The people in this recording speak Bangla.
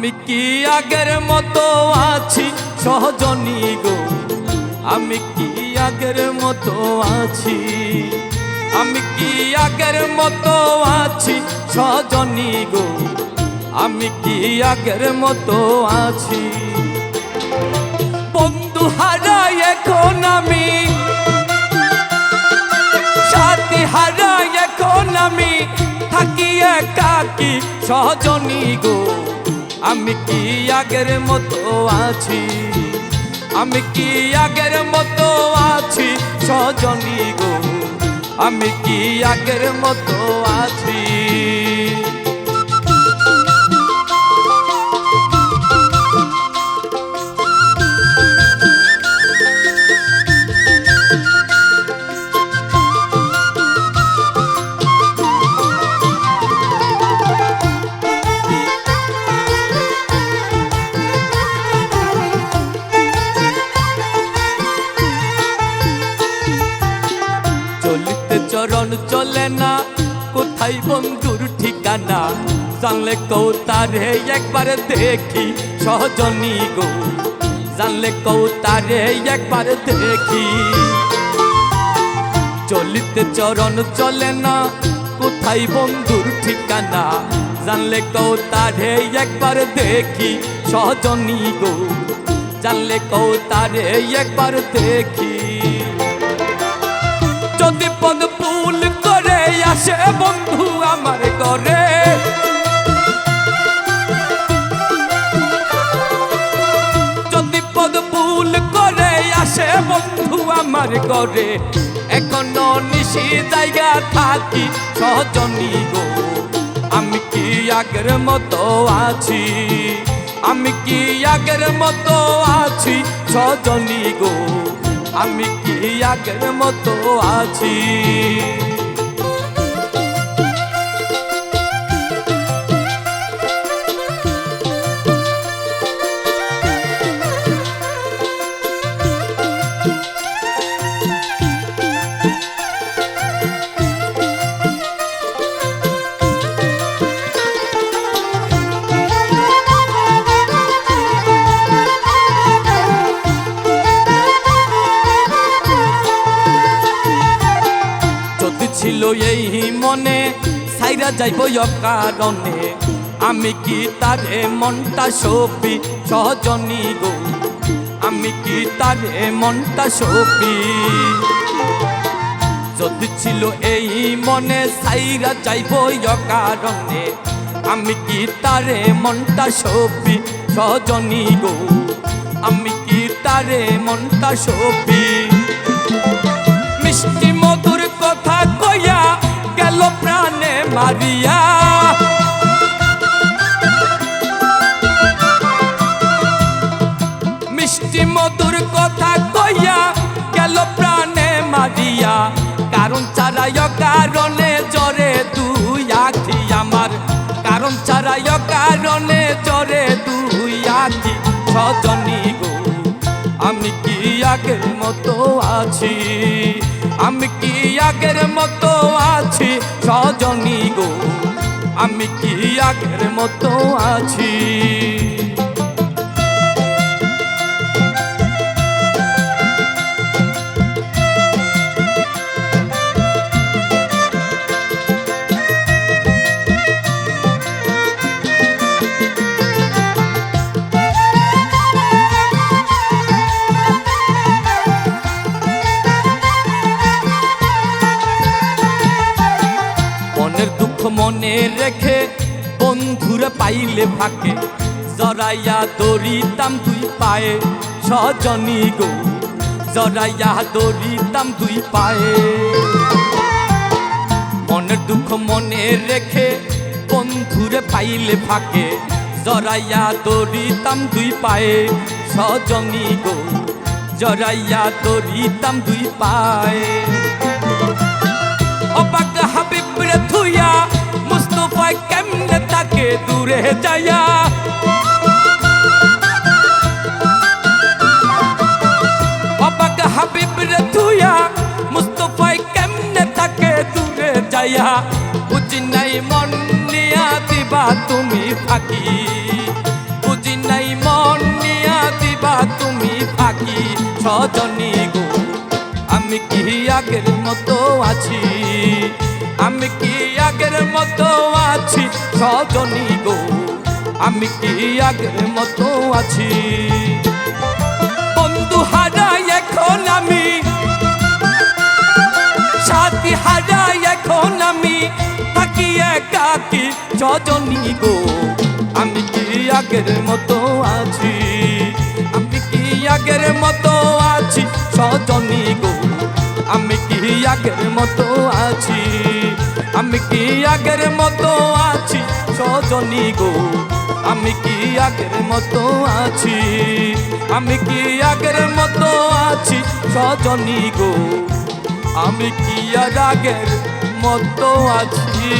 আমি কি আগের মতো আছি? সহজনী গো, আমি কি আগের মতো আছি? আমি কি আগের মতো আছি? সহজনী গো, আমি কি আগের মতো আছি? বন্ধু হারাই এখন আমি, সাথী হারাই এখন আমি, থাকি একাকি সহজনী গো। আমি কি আগের মতো আছি? আমি কি আগের মতো আছি? সজনী গো, আমি কি আগের মতো আছি? চরণ চলে না। কোথায় বন্ধুর ঠিকানা? জানলে কৌ তারে একবার দেখি, সহজনী গো। জানলে কৌ তারে একবার দেখি। চলিতে চরণ চলে না, কোথায় বন্ধুর ঠিকানা? জানলে কৌ তারে একবার দেখি, সহজনী গো। জানলে কৌ তারে একবার দেখি। যদি পদ ফুল করে আসে বন্ধু আমার ঘরে। যদি পদ ফুল করে আসে বন্ধু আমার ঘরে, এখনও নিশি জায়গা থাকি সহজনী গো। আমি কি আগের মতো আছি? আমি কি আগের মতো আছি সজনী গো? আমি কি আগের মতো আছি? ছিল এই মনে সাইরা যাইব কারণে। আমি কি তারে মনটা সপি? সহজনী গো, আমি কি তারে মনটা সপি? যদি ছিল এই মনে সাইরা যাইব কারণে। আমি কি তারে মনটা সপি? সহজনী গো, আমি কি তারে মনটা সপি? মিষ্টি মধুর মারিয়া। মিষ্টি মধুর কথা কইয়া গেল প্রাণে মারিয়া। কারণ ছাড়াই কারণে জরে দুই আখি আমার। কারণ ছাড়াই কারণে জরে দুই আখি। সজনী আগের মতো আছি। আমি কি আগের মতো আছি? সজনী গো, আমি কি আগের মতো আছি? মনে রেখে বন্ধুরা পাইলে ফাঁকে। জরাইয়া দরিতাম দুই পায়ে, সজনী গো। জরাইয়া দরিতাম দুই পায়ে। মনের দুঃখ মনে রেখে বন্ধুরে পাইলে ফাঁকে। জরাইয়া দরিতাম দুই পায়ে, সজনী গো। জরাইয়া দরিতাম দুই পায়ে। দূরে যাইয়া অবাক হাবিব রে তুইয়া, মুস্তফাই কেমনে তাকে দূরে যাইয়া? বুঝি নাই মন নিয়া দিবা তুমি ফাঁকি। বুঝি নাই মন নিয়া দিবা তুমি ফাঁকি। ছজনী গো, আমি কি আগের মতো আছি? আমি কি আগের মতো আছি? সজনী গো, আমি কি আগের মতো আছি? বন্ধু হারাই এখন আমি, সাথী হারাই এখন আমি, থাকি একাকি সজনী গো? আমি কি আগের মতো আছি? আমি কি আগের মতো আছি সজনী গো? আগের মতো আছি? আমি কি আগের মতো আছি? সজনী গো, আমি কি আগের মতো আছি? আমি কি আগের মতো আছি? সজনী গো, আমি কি আর আগের মতো আছি?